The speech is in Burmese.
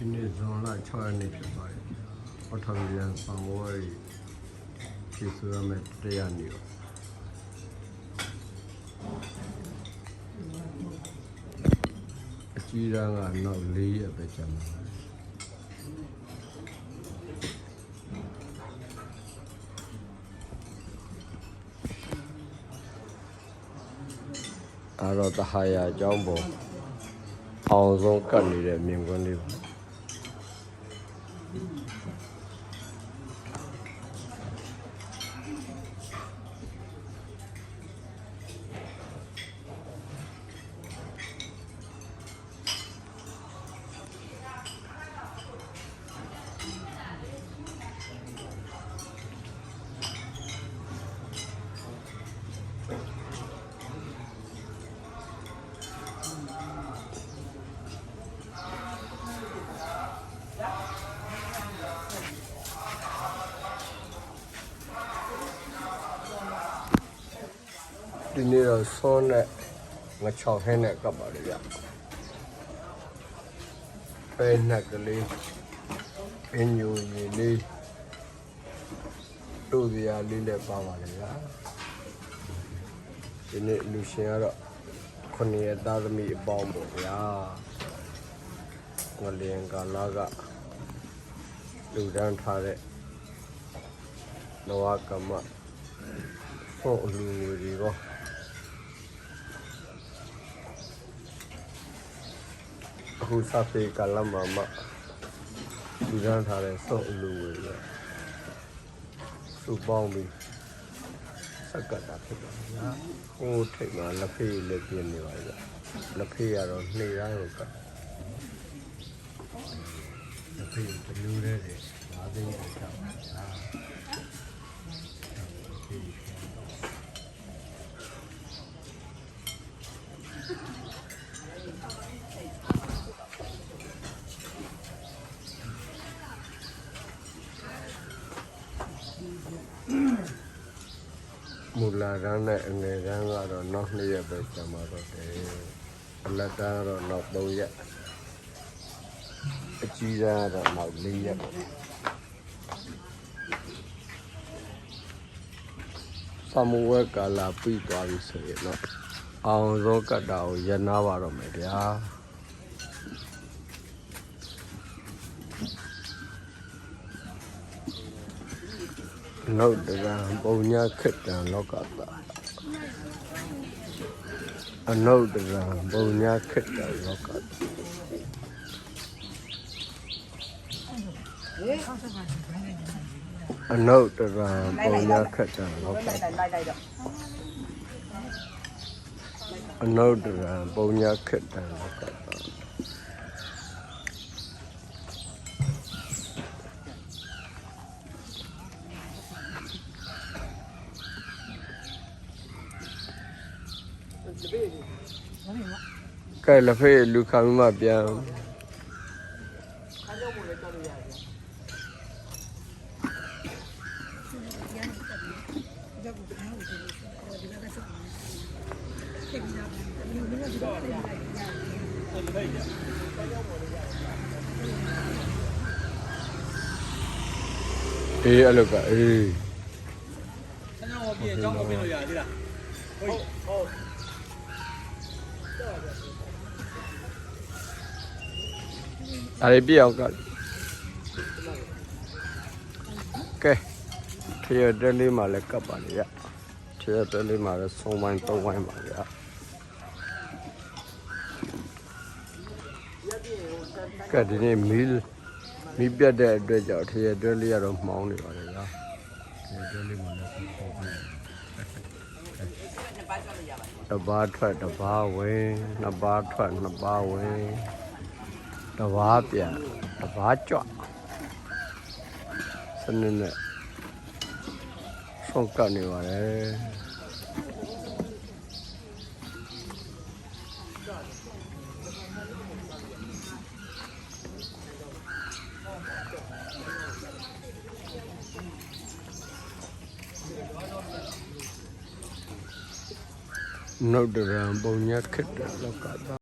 ဒီနေ့ဇွန်လ6ရက်နေ့ဖြစ်ပါတယ်။အော်တိုရန်ပန်ဝေးဖြည့်ဆိုရမယ့်တရားနေရောအကြီးရန်ကတော့၄ရက်ပဲကျန်ပါမယ်အဲ့တော့တဟာယာအကြောင်းပေါ်အောင်ဆုံးကတ်နေတဲ့မြင်ကွင်းလေးပါ ဒီနေ့တော့ဆွန်းနဲ့ငချောက်ဟင်းနဲ့ကပ်ပါလေဗျပဲနှက်ကလေးအင်းညူရီလေးတို့စရာလေးလည်းပါပါလေဗျာဒီနေ့လူရှင်ကတော့ခုနှစ်ရက်သားသမီးအပေါင်းပေါ့ဗျာငလျင်ကာလာကလူဒန်းထားတဲ့နဝကမ္မဖို့အလူငွေတွေပေါ့ အခုစဖေးကလမမဒီရန်ထားတဲ့စုံအလူဝေးနဲ့စုပေါင်းပြီးစက်ကတ်တာဖြစ်ပါဗျာဟိုထိတ်မှာလက်ဖေးလည်းပြင်းနေပါဗျာလက်ဖေးကတော့နှိရိုင်းကိုကတ်လက်ဖေးတလူတဲ့တွေငါးသိန်းကိုချပါဗျာ မူလာရန်နဲ့အငယ်ရန်ကတော့နောက်2ရက်ပဲကျန်ပါတော့တယ်အလက်တန်းကတော့နောက်3ရက်အကြီးရန်ကတော့နောက်4ရက်ပေါ့ဆမဝဲကာလာပြီးသွားပြီဆိုရင်တော့အောင်ရောကတ္တာကိုရနာပါတော့မယ်ဗျာ နောက်တကံပုံညာခက်တံလောကတာအနုတကံပုံညာခက်တံလောကတာအနုတကံပုံညာခက်တံလောကလိုက်လိုက်လိုက်တော့အနုတကံပုံညာခက်တံလောကတာ ကဲလက်ဖေးလူခံမှပြန်အေးအဲ့လိုကအေးဆန်းကြောင်းကိုပြင်ကြောင်းကိုပြင်လို့ရသေးလားဟုတ်ဟုတ် အဲ့ဒီပြအောင်ကကဲထရတဲလေးမှာလည်းကပ်ပါလေရထရတဲလေးမှာလည်းဆုံးပိုင်းသုံးပိုင်းပါလေရကဲဒီနေ့မီးမီးပြတ်တဲ့အတွက်ကြောင့်ထရတဲလေးကတော့မှောင်းနေပါလေရထရတဲလေးမှာလည်းပုံပိုင်းနှစ်ပါးချလို့ရပါ တယ်တဘာထွက်တဘာဝင်နှစ်ဘာထွက်နှစ်ဘာဝင်တဘာပြန်တဘာကြွစနစ်နဲ့ဆုံးကပ်နေပါတယ် နှုတ်တရံပုံညက်ခစ်တဲ့လောကတာ